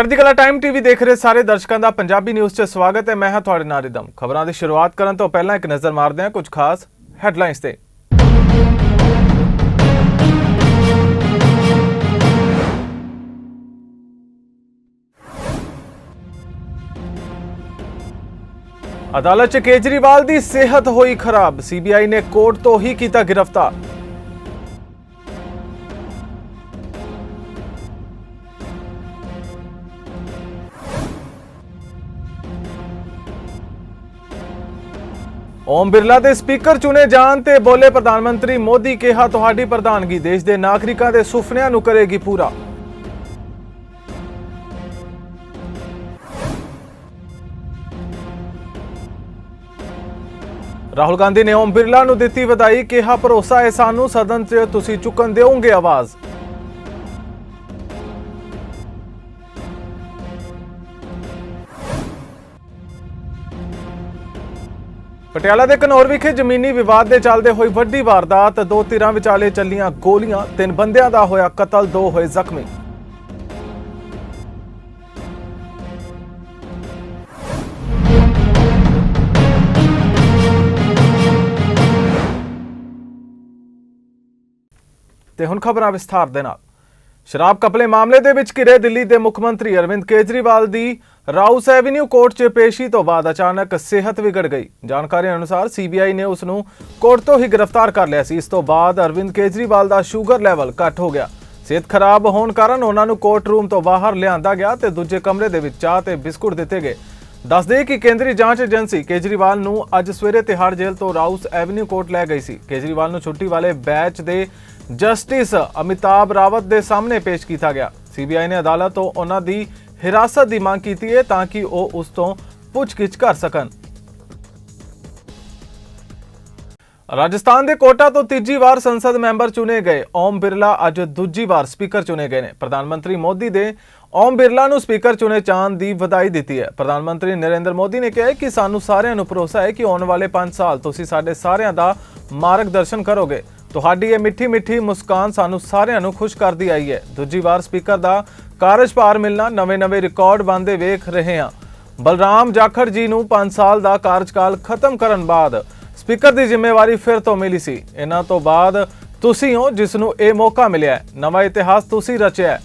ਚੜ੍ਹਦੀ ਕਲਾ time TV ਦੇਖ ਰਹੇ ਸਾਰੇ ਦਰਸ਼ਕਾਂ ਦਾ ਪੰਜਾਬੀ ਨਿਊਜ਼ 'ਚ ਸਵਾਗਤ ਹੈ। ਮੈਂ ਹਾਂ ਤੁਹਾਡੇ ਨਾਲ ਰਿਦਮ। ਖਬਰਾਂ ਦੀ ਸ਼ੁਰੂਆਤ ਕਰਨ ਤੋਂ ਪਹਿਲਾਂ ਇੱਕ ਨਜ਼ਰ ਮਾਰਦੇ ਹਾਂ ਕੁਝ ਖਾਸ ਹੈਡਲਾਈਨਸ ਤੇ। ਅਦਾਲਤ 'ਚ ਕੇਜਰੀਵਾਲ ਦੀ ਸਿਹਤ ਹੋਈ ਖਰਾਬ। ਸੀਬੀਆਈ ਨੇ ਕੋਰਟ ਤੋਂ ਹੀ ਕੀਤਾ ਗ੍ਰਿਫਤਾਰ। ਓਮ ਬਿਰਲਾ ਦੇ ਸਪੀਕਰ ਚੁਣੇ ਜਾਣ ਤੇ ਬੋਲੇ ਪ੍ਰਧਾਨ ਮੰਤਰੀ ਮੋਦੀ ਕਿਹਾ, ਤੁਹਾਡੀ ਪ੍ਰਧਾਨਗੀ ਦੇਸ਼ ਦੇ ਨਾਗਰਿਕਾਂ ਦੇ ਸੁਪਨਿਆਂ ਨੂੰ ਕਰੇਗੀ ਪੂਰਾ। ਰਾਹੁਲ ਗਾਂਧੀ ਨੇ ਓਮ ਬਿਰਲਾ ਨੂੰ ਦਿੱਤੀ ਵਧਾਈ, ਕਿਹਾ, ਭਰੋਸਾ ਹੈ ਸਾਨੂੰ, ਸਦਨ 'ਚ ਤੁਸੀਂ ਚੁੱਕਣ ਦਿਓਗੇ ਆਵਾਜ਼। ਪਟਿਆਲਾ ਦੇ ਕਨੌਰ ਵਿਖੇ ਜ਼ਮੀਨੀ ਵਿਵਾਦ ਦੇ ਚੱਲਦੇ ਹੋਈ ਵੱਡੀ ਵਾਰਦਾਤ, ਦੋ ਧਿਰਾਂ ਵਿਚਾਲੇ ਚੱਲੀਆਂ ਗੋਲੀਆਂ, ਤਿੰਨ ਬੰਦਿਆਂ ਦਾ ਹੋਇਆ ਕਤਲ, ਦੋ ਹੋਏ ਜ਼ਖਮੀ। ਤੇ ਹੁਣ ਖਬਰਾਂ ਵਿਸਥਾਰ ਦੇ ਨਾਲ। ਸ਼ਰਾਬ ਕਪਲੇ ਮਾਮਲੇ ਦੇ ਵਿੱਚ ਘਿਰੇ ਦਿੱਲੀ ਦੇ ਮੁੱਖ ਮੰਤਰੀ ਅਰਵਿੰਦ ਕੇਜਰੀਵਾਲ ਦੀ ਰਾਉਸ ਐਵਨਿਊ ਕੋਰਟ 'ਚ ਪੇਸ਼ੀ ਤੋਂ ਬਾਅਦ ਅਚਾਨਕ ਸਿਹਤ ਵਿਗੜ ਗਈ। ਜਾਣਕਾਰੀ ਅਨੁਸਾਰ ਸੀਬੀਆਈ ਨੇ ਉਸ ਨੂੰ ਕੋਰਟ ਤੋਂ ਹੀ ਗ੍ਰਿਫਤਾਰ ਕਰ ਲਿਆ ਸੀ। ਇਸ ਤੋਂ ਬਾਅਦ ਅਰਵਿੰਦ ਕੇਜਰੀਵਾਲ ਦਾ ਸ਼ੂਗਰ ਲੈਵਲ ਘੱਟ ਹੋ ਗਿਆ। ਸਿਹਤ ਖਰਾਬ ਹੋਣ ਕਾਰਨ ਉਹਨਾਂ ਨੂੰ ਕੋਰਟ ਰੂਮ ਤੋਂ ਬਾਹਰ ਲਿਆਂਦਾ ਗਿਆ ਤੇ ਦੂਜੇ ਕਮਰੇ ਦੇ ਵਿੱਚ ਚਾਹ ਤੇ ਬਿਸਕੁਟ ਦਿੱਤੇ ਗਏ। ਦੱਸਦੇ ਕਿ ਕੇਂਦਰੀ ਜਾਂਚ ਏਜੰਸੀ ਕੇਜਰੀਵਾਲ ਨੂੰ ਅੱਜ ਸਵੇਰੇ ਤਿਹਾੜ ਜੇਲ੍ਹ ਤੋਂ ਰਾਉਸ ਐਵਨਿਊ ਕੋਰਟ ਲੈ ਗਈ ਸੀ। ਕੇਜਰੀਵਾਲ ਨੂੰ ਛੁੱਟੀ ਵਾਲੇ ਬੈਚ ਦੇ ਜਸਟਿਸ ਅਮਿਤਾਭ ਰਾਵਤ ਦੇ ਸਾਹਮਣੇ ਪੇਸ਼ ਕੀਤਾ ਗਿਆ। ਸੀਬੀਆਈ ਨੇ ਅਦਾਲਤ ਤੋਂ ਉਹਨਾਂ ਦੀ ਹਿਰਾਸਤ ਦੀ ਮੰਗ ਕੀਤੀ ਹੈ ਤਾਂ ਕਿ ਉਹ ਉਸ ਤੋਂ ਪੁੱਛਗਿੱਛ ਕਰ ਸਕਣ। ਰਾਜਸਥਾਨ ਦੇ ਕੋਟਾ ਤੋਂ ਤੀਜੀ ਵਾਰ ਸੰਸਦ ਮੈਂਬਰ ਚੁਣੇ ਗਏ। ਓਮ ਬਿਰਲਾ ਅੱਜ ਦੂਜੀ ਵਾਰ ਸਪੀਕਰ ਚੁਣੇ ਗਏ ਨੇ। ਪ੍ਰਧਾਨ ਮੰਤਰੀ ਮੋਦੀ ਦੇ ਓਮ ਬਿਰਲਾ ਨੂੰ ਸਪੀਕਰ ਚੁਣੇ ਜਾਣ ਦੀ ਵਧਾਈ ਦਿੱਤੀ ਹੈ। ਪ੍ਰਧਾਨ ਮੰਤਰੀ ਨਰਿੰਦਰ ਮੋਦੀ ਨੇ ਕਿਹਾ ਕਿ ਸਾਨੂੰ ਸਾਰਿਆਂ ਨੂੰ ਭਰੋਸਾ ਹੈ ਕਿ ਆਉਣ ਵਾਲੇ 5 ਸਾਲ ਤੁਸੀਂ ਸਾਡੇ ਸਾਰਿਆਂ ਦਾ ਮਾਰਗਦਰਸ਼ਨ ਕਰੋਗੇ। ਤੁਹਾਡੀ ਇਹ ਮਿੱਠੀ ਮਿੱਠੀ ਮੁਸਕਾਨ ਸਾਨੂੰ ਸਾਰਿਆਂ ਨੂੰ ਖੁਸ਼ ਕਰਦੀ ਆਈ ਹੈ। ਦੂਜੀ ਵਾਰ ਸਪੀਕਰ ਦਾ ਕਾਰਜਭਾਰ ਮਿਲਣਾ ਨਵੇਂ-ਨਵੇਂ ਰਿਕਾਰਡ ਬਣਦੇ ਵੇਖ ਰਹੇ ਹਾਂ। ਬਲਰਾਮ ਜਾਖੜ ਜੀ ਨੂੰ 5 ਸਾਲ ਦਾ ਕਾਰਜਕਾਲ ਖਤਮ ਕਰਨ ਬਾਅਦ ਸਪੀਕਰ ਦੀ ਜ਼ਿੰਮੇਵਾਰੀ ਫਿਰ ਤੋਂ ਮਿਲੀ ਸੀ। ਇਹਨਾਂ ਤੋਂ ਬਾਅਦ ਤੁਸੀਂ ਹੋ ਜਿਸ ਨੂੰ ਇਹ ਮੌਕਾ ਮਿਲਿਆ ਨਵਾਂ ਇਤਿਹਾਸ ਤੁਸੀਂ ਰਚਿਆ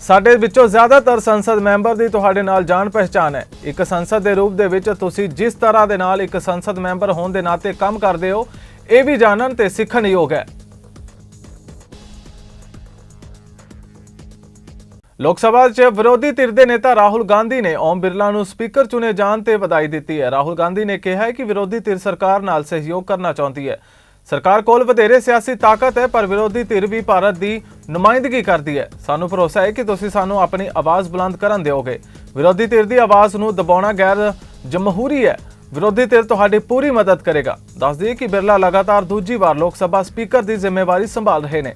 ਸਾਡੇ ਵਿੱਚੋਂ ਜ਼ਿਆਦਾਤਰ ਸੰਸਦ ਮੈਂਬਰ ਦੀ ਤੁਹਾਡੇ ਨਾਲ ਜਾਣ ਪਹਿਚਾਨ ਹੈ। ਇੱਕ ਸੰਸਦ ਦੇ ਰੂਪ ਦੇ ਵਿੱਚ ਤੁਸੀਂ ਜਿਸ ਤਰ੍ਹਾਂ ਦੇ ਨਾਲ ਇੱਕ ਸੰਸਦ ਮੈਂਬਰ ਹੋਣ ਦੇ ਨਾਤੇ ਕੰਮ ਕਰਦੇ ਹੋ, ਇਹ ਵੀ ਜਾਣਨ ਤੇ ਸਿੱਖਣ ਯੋਗ ਹੈ। ਲੋਕ ਸਭਾ 'ਚ ਵਿਰੋਧੀ ਧਿਰ ਦੇ ਨੇਤਾ ਰਾਹੁਲ ਗਾਂਧੀ ਨੇ ਓਮ ਬਿਰਲਾ ਨੂੰ ਸਪੀਕਰ ਚੁਣੇ ਜਾਣ ਤੇ ਵਧਾਈ ਦਿੱਤੀ ਹੈ। ਰਾਹੁਲ ਗਾਂਧੀ ਨੇ ਕਿਹਾ ਹੈ ਕਿ ਵਿਰੋਧੀ ਧਿਰ ਸਰਕਾਰ ਨਾਲ ਸਹਿਯੋਗ ਕਰਨਾ ਚਾਹੁੰਦੀ ਹੈ। ਸਰਕਾਰ ਕੋਲ ਵਧੇਰੇ ਸਿਆਸੀ ਤਾਕਤ ਹੈ, ਪਰ ਵਿਰੋਧੀ ਧਿਰ ਵੀ ਭਾਰਤ ਦੀ ਨੁਮਾਇੰਦਗੀ ਕਰਦੀ ਹੈ। ਸਾਨੂੰ ਭਰੋਸਾ ਹੈ ਕਿ ਤੁਸੀਂ ਸਾਨੂੰ ਆਪਣੀ ਆਵਾਜ਼ ਬੁਲੰਦ ਕਰਨ ਦਿਓਗੇ। ਵਿਰੋਧੀ ਧਿਰ ਦੀ ਆਵਾਜ਼ ਨੂੰ ਦਬਾਉਣਾ ਗੈਰ ਜਮਹੂਰੀ ਹੈ। ਵਿਰੋਧੀ ਧਿਰ ਤੁਹਾਡੀ ਪੂਰੀ ਮਦਦ ਕਰੇਗਾ। ਦੱਸ ਦਈਏ ਕਿ ਬਿਰਲਾ ਲਗਾਤਾਰ ਦੂਜੀ ਵਾਰ ਲੋਕ ਸਭਾ ਸਪੀਕਰ ਦੀ ਜ਼ਿੰਮੇਵਾਰੀ ਸੰਭਾਲ ਰਹੇ ਨੇ।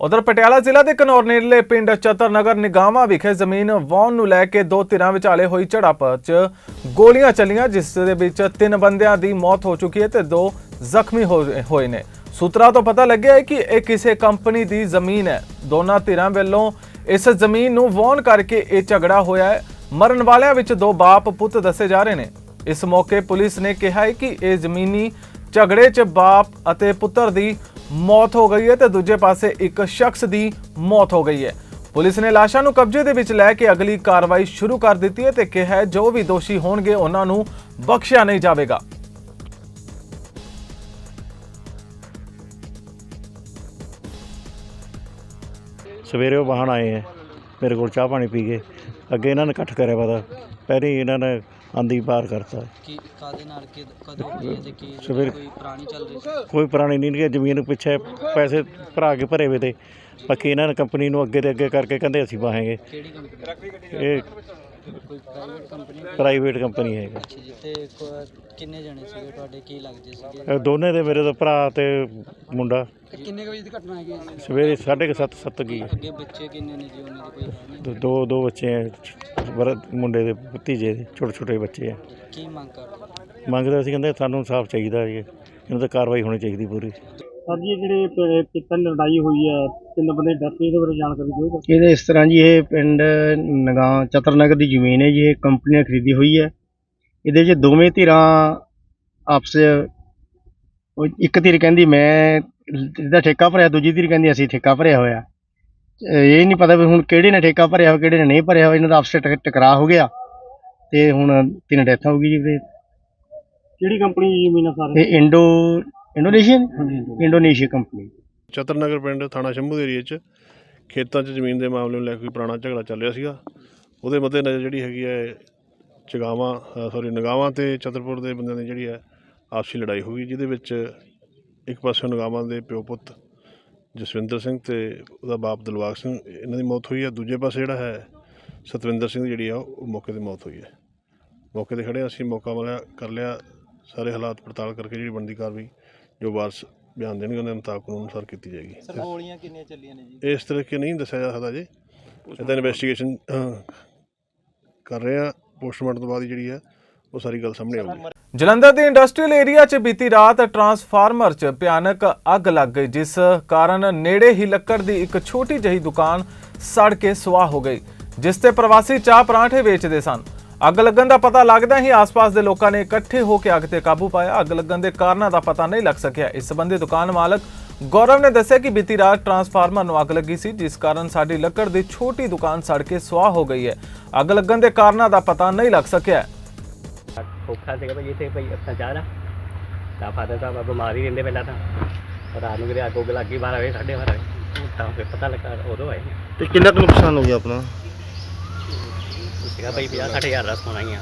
ਉਧਰ ਪਟਿਆਲਾ ਜ਼ਿਲ੍ਹਾ ਦੇ ਕਨੌਰ ਨੇੜਲੇ ਪਿੰਡ ਚਤਰਨਗਰ ਨਿਗਾਮਾ ਵਿਖੇ ਜ਼ਮੀਨ ਵਾਹਨ ਨੂੰ ਲੈ ਕੇ ਦੋ ਧਿਰਾਂ ਵਿਚਾਲੇ ਹੋਈ ਝੜਪ 'ਚ ਗੋਲੀਆਂ ਚੱਲੀਆਂ, ਜਿਸ ਦੇ ਵਿੱਚ ਤਿੰਨ ਬੰਦਿਆਂ ਦੀ ਮੌਤ ਹੋ ਚੁੱਕੀ ਹੈ ਤੇ ਦੋ ਜ਼ਖਮੀ ਹੋਏ ਨੇ। ਸੂਤਰਾਂ ਤੋਂ ਪਤਾ ਲੱਗਿਆ ਹੈ ਕਿ ਇਹ ਕਿਸੇ ਕੰਪਨੀ ਦੀ ਜ਼ਮੀਨ ਹੈ। ਦੋਨਾਂ ਧਿਰਾਂ ਵੱਲੋਂ ਇਸ ਜ਼ਮੀਨ ਨੂੰ ਵਾਹਣ ਕਰਕੇ ਇਹ ਝਗੜਾ ਹੋਇਆ ਹੈ। ਮਰਨ ਵਾਲਿਆਂ ਵਿੱਚ ਦੋ ਬਾਪ ਪੁੱਤ ਦੱਸੇ ਜਾ ਰਹੇ ਨੇ। ਇਸ ਮੌਕੇ ਪੁਲਿਸ ਨੇ ਕਿਹਾ ਹੈ ਕਿ ਇਹ ਜ਼ਮੀਨੀ ਝਗੜੇ 'ਚ ਬਾਪ ਅਤੇ ਪੁੱਤਰ ਦੀ ਮੌਤ ਹੋ ਗਈ ਹੈ ਤੇ ਦੂਜੇ ਪਾਸੇ ਇੱਕ ਸ਼ਖਸ ਦੀ ਮੌਤ ਹੋ ਗਈ ਹੈ। ਪੁਲਿਸ ਨੇ ਲਾਸ਼ਾਂ ਨੂੰ ਕਬਜ਼ੇ ਦੇ ਵਿੱਚ ਲੈ ਕੇ ਅਗਲੀ ਕਾਰਵਾਈ ਸ਼ੁਰੂ ਕਰ ਦਿੱਤੀ ਹੈ ਤੇ ਕਿਹਾ ਜੋ ਵੀ ਦੋਸ਼ੀ ਹੋਣਗੇ ਉਹਨਾਂ ਨੂੰ ਬਖਸ਼ਿਆ ਨਹੀਂ ਜਾਵੇਗਾ। ਸਵੇਰੇ ਉਹ ਵਾਹਨ ਆਏ ਹੈ, ਮੇਰੇ ਕੋਲ ਚਾਹ ਪਾਣੀ ਪੀ ਗਏ ਅੱਗੇ ਇਹਨਾਂ ਨੇ ਇਕੱਠ ਕਰਿਆ ਪਤਾ ਪਹਿਲਾਂ ਇਹਨਾਂ ਨੇ ਆਂਦੀ ਪਾਰ ਕਰਤਾ। ਕੀ ਕਾਦੇ ਨਾਲ ਕਿ ਕਦੋਂ ਹੋਈ ਹੈ ਤੇ ਕੀ ਸਵੇਰੇ- ਕੋਈ ਪੁਰਾਣੀ ਚੱਲ ਰਹੀ ਸੀ? ਕੋਈ ਪੁਰਾਣੀ ਨਹੀਂ ਕਿ ਜ਼ਮੀਨ ਪਿੱਛੇ ਪੈਸੇ ਭਰਾ ਕੇ ਭਰੇ ਵੇ ਤੇ। ਬਾਕੀ ਇਹਨਾਂ ਨੇ ਕੰਪਨੀ ਨੂੰ ਅੱਗੇ ਤੇ ਅੱਗੇ ਕਰਕੇ ਕਹਿੰਦੇ ਅਸੀਂ ਵਾਹਾਂਗੇ। ਕਿਹੜੀ ਕੰਪਨੀ ਇਹ ਕੋਈ ਪ੍ਰਾਈਵੇਟ ਕੰਪਨੀ ਪ੍ਰਾਈਵੇਟ ਕੰਪਨੀ ਹੈ ਅੱਛਾ ਜੀ ਤੇ ਕੋ- ਕਿੰਨੇ ਜਣੇ ਸੀਗੇ? ਤੁਹਾਡੇ ਕੀ ਲੱਗਦੇ ਸੀਗੇ? ਇਹ ਦੋਨੇ ਦੇ ਮੇਰੇ ਦਾ ਭਰਾ ਤੇ ਮੁੰਡਾ। ਕਿੰਨੇ ਵਜੇ ਦੀ ਘਟਨਾ ਹੈਗੀ ਸਵੇਰੇ 7:30 ਸੱਤ ਗਈ ਅੱਗੇ ਬੱਚੇ ਕਿੰਨੇ ਨੇ ਜੀ? ਉਹਨਾਂ ਦੇ ਕੋਈ ਹੈ ਨਹੀਂ? ਦੋ- ਬੱਚੇ ਬਰ- ਮੁੰਡੇ ਦੇ ਭਤੀਜੇ ਦੇ ਛੋਟੇ ਛੋਟੇ ਬੱਚੇ ਕੀ ਮੰਗ ਕਰਦੇ ਮੰਗਦੇ ਅਸੀਂ ਕਹਿੰਦੇ ਸਾਨੂੰ ਇਨਸਾਫ ਚਾਹੀਦਾ ਜੀ ਇਹਨਾਂ ਤੇ ਕਾਰਵਾਈ ਹੋਣੀ ਚਾਹੀਦੀ ਪੂਰੀ। ਸਰ ਜੀ ਜਿਹੜੇ ਪ- ਪਿੱਤਲ ਲੜਾਈ ਹੋਈ ਹੈ ਤਿੰਨ ਬੰਦੇ ਡੱਕੇ ਇਹਦੇ ਬਾਰੇ ਜਾਣਕਾਰੀ ਦਿਓ ਇਹਦੇ ਇਸ ਤਰ੍ਹਾਂ ਜੀ ਇਹ ਪਿੰਡ ਨਗਾ ਚਤਰਨਗਰ ਦੀ ਜ਼ਮੀਨ ਹੈ ਜੀ ਇਹ ਕੰਪਨੀ ਨੇ ਖਰੀਦੀ ਹੋਈ ਹੈ। ਇਹਦੇ 'ਚ ਦੋਵੇਂ ਧਿਰਾਂ ਆਪਸ 'ਚ ਉਹ ਇੱਕ ਧਿਰ ਕਹਿੰਦੀ ਮੈਂ ਇਹਦਾ ਠੇਕਾ ਭਰਿਆ ਦੂਜੀ ਧਿਰ ਕਹਿੰਦੀ ਅਸੀਂ ਠੇਕਾ ਭਰਿਆ ਹੋਇਆ ਇਹ ਨਹੀਂ ਪਤਾ ਵੀ ਹੁਣ ਕਿਹੜੇ ਨੇ ਠੇਕਾ ਭਰਿਆ ਹੋਇਆ ਕਿਹੜੇ ਨੇ ਨਹੀਂ ਭਰਿਆ ਹੋਇਆ ਇਹਨਾਂ ਦਾ ਆਪਸ 'ਚ ਟਕ- ਟਕਰਾਅ ਹੋ ਗਿਆ। ਤੇ ਹੁਣ ਤਿੰਨ ਡੈਥਾਂ ਹੋ ਗਈ ਜੀ ਕਿਹੜੀ ਕੰਪਨੀ ਦੀ ਜ਼ਮੀਨ ਹੈ ਸਰ? ਇਹ Indo Indonesian? Indonesia company. Chatarnagar ਪਿੰਡ ਥਾਣਾ ਸ਼ੰਭੂ ਦੇ ਏਰੀਏ 'ਚ ਖੇਤਾਂ 'ਚ ਜ਼ਮੀਨ ਦੇ ਮਾਮਲੇ ਨੂੰ ਲੈ ਕੇ ਕੋਈ ਪੁਰਾਣਾ ਝਗੜਾ ਚੱਲ ਰਿਹਾ ਸੀਗਾ। ਉਹਦੇ ਮੱਦੇ ਨਜ਼ਰ ਜਿਹੜੀ ਹੈਗੀ ਹੈ ਚਗਾਵਾਂ ਸੌਰੀ ਨਗਾਵਾਂ ਤੇ ਚਤਰਪੁਰ ਦੇ ਬੰਦਿਆਂ ਦੀ ਜਿਹੜੀ ਹੈ ਆਪਸੀ ਲੜਾਈ ਹੋ ਗਈ ਜਿਹਦੇ ਵਿੱਚ ਇੱਕ ਪਾਸੇ ਨਗਾਵਾਂ ਦੇ ਪਿਓ ਪੁੱਤ ਜਸਵਿੰਦਰ ਸਿੰਘ ਤੇ ਉਹਦਾ ਬਾਪ ਦਿਲਵਾਗ ਸਿੰਘ ਇਹਨਾਂ ਦੀ ਮੌਤ ਹੋਈ ਹੈ। ਦੂਜੇ ਪਾਸੇ ਜਿਹੜਾ ਹੈ ਸਤਵਿੰਦਰ ਸਿੰਘ ਦੀ ਜਿਹੜੀ ਆ ਉਹ ਮੌਕੇ ਤੇ ਮੌਤ ਹੋਈ ਹੈ। ਮੌਕੇ ਤੇ ਖੜੇ ਅਸੀਂ ਮੌਕਾ ਮਿਲਿਆ ਕਰ ਲਿਆ ਸਾਰੇ ਹਾਲਾਤ ਪੜਤਾਲ ਕਰਕੇ ਜਿਹੜੀ ਬਣਦੀ ਕਾਰਵਾਈ। ਜੋ ਵਾਰਸ ਬਿਆਨ ਦੇਣਗੇ ਉਹਨਾਂ ਦੇ ਮੁਤਾਬਕ ਕਾਨੂੰਨ ਅਨੁਸਾਰ ਕੀਤੀ ਜਾਏਗੀ। ਸਰ ਗੋਲੀਆਂ ਕਿੰਨੀਆਂ ਚੱਲੀਆਂ ਨੇ ਜੀ? ਇਸ ਤਰੀਕੇ ਨਹੀਂ ਦੱਸਿਆ ਜਾ ਸਕਦਾ ਜੀ। ਇਹਦਾ ਇਨਵੈਸਟੀਗੇਸ਼ਨ ਕਰ ਰਹੇ ਆ। ਪੋਸਟਮਾਰਟਮ ਤੋਂ ਬਾਅਦ ਜਿਹੜੀ ਹੈ ਉਹ ਸਾਰੀ ਗੱਲ ਸਾਹਮਣੇ ਆਊਗੀ। ਜਲੰਧਰ ਦੇ ਇੰਡਸਟਰੀਅਲ ਏਰੀਆ 'ਚ ਬੀਤੀ ਰਾਤ ਟਰਾਂਸਫਾਰਮਰ 'ਚ ਭਿਆਨਕ ਅੱਗ ਲੱਗ ਗਈ ਜਿਸ ਕਾਰਨ ਨੇੜੇ ਹੀ ਲੱਕੜ ਦੀ ਇੱਕ ਛੋਟੀ ਜਿਹੀ ਦੁਕਾਨ ਸੜ ਕੇ ਸੁਆਹ ਹੋ ਗਈ ਜਿਸ ਤੇ ਪ੍ਰਵਾਸੀ ਚਾਹ ਪਰਾਂਠੇ ਵੇਚਦੇ ਸਨ। ਅੱਗ ਲੱਗਣ ਦਾ ਪਤਾ ਲੱਗਦਾ ਹੀ ਆਸ-ਪਾਸ ਦੇ ਲੋਕਾਂ ਨੇ ਇਕੱਠੇ ਹੋ ਕੇ ਅੱਗ ਤੇ ਕਾਬੂ ਪਾਇਆ। ਅੱਗ ਲੱਗਣ ਦੇ ਕਾਰਨਾਂ ਦਾ ਪਤਾ ਨਹੀਂ ਲੱਗ ਸਕਿਆ। ਇਸ ਸੰਬੰਧੀ ਦੁਕਾਨ ਮਾਲਕ ਗੌਰਵ ਨੇ ਦੱਸਿਆ ਕਿ ਬੀਤੀ ਰਾਤ ਟਰਾਂਸਫਾਰਮਰ ਨੂੰ ਅੱਗ ਲੱਗੀ ਸੀ ਜਿਸ ਕਾਰਨ ਸਾਡੀ ਲੱਕੜ ਦੀ ਛੋਟੀ ਦੁਕਾਨ ਸੜ ਕੇ ਸੁਆਹ ਹੋ ਗਈ ਹੈ। ਅੱਗ ਲੱਗਣ ਦੇ ਕਾਰਨਾਂ ਦਾ ਪਤਾ ਨਹੀਂ ਲੱਗ ਸਕਿਆ। ਔਖਾ ਸੀਗਾ ਭਾਈ ਇੱਥੇ ਭਾਈ ਅੱਛਾ ਚਾਹ ਦਾ ਤਾਂ ਫਾਦਰ ਸਾਹਿਬ ਬਿਮਾਰ ਹੀ ਰਹਿੰਦੇ ਪਹਿਲਾਂ ਤਾਂ। ਰਾਤ ਨੂੰ ਕਿਤੇ ਅੱਗ ਉੱਗ ਲੱਗ ਗਈ 12 ਵਜੇ 12:30 ਵਜੇ। ਤਾਂ ਫਿਰ ਪਤਾ ਲੱਗਾ ਉਦੋਂ ਆਏ। ਤੇ ਕਿੰਨਾ ਕੁ ਨੁਕਸਾਨ ਹੋ ਗਿਆ ਆਪਣਾ? ਸੀਗਾ ਭਾਈ 50 60 ਹਜ਼ਾਰ ਦਾ ਸੋਨਾ ਹੀ ਆ